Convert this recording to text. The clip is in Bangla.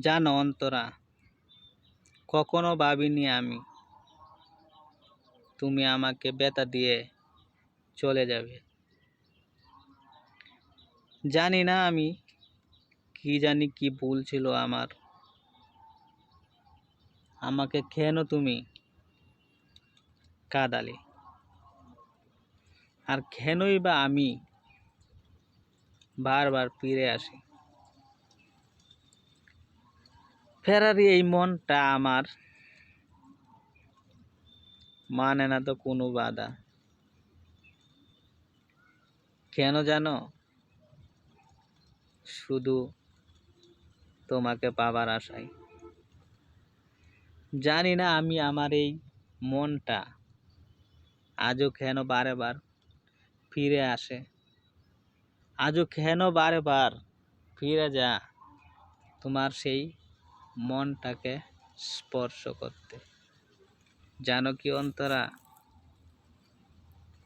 জানো অন্তরা, কখনো ভাবিনি আমি তুমি আমাকে বেতা দিয়ে চলে যাবে। জানি না আমি কি জানি কি ভুল ছিল আমার। আমাকে কেন তুমি কাঁদালে। আর কেনই বা আমি বারবার ফিরে আসি। ফেরারি এই মনটা আমার মানে না তো কোনো বাধা। কেন জানো? শুধু তোমাকে পাবার আশায়। জানি না আমি আমার এই মনটা আজও কেন বারে বার ফিরে আসে। আজও কেন বারে বার ফিরে যা তোমার সেই মনটাকে স্পর্শ করতে। জানো কি অন্তরা?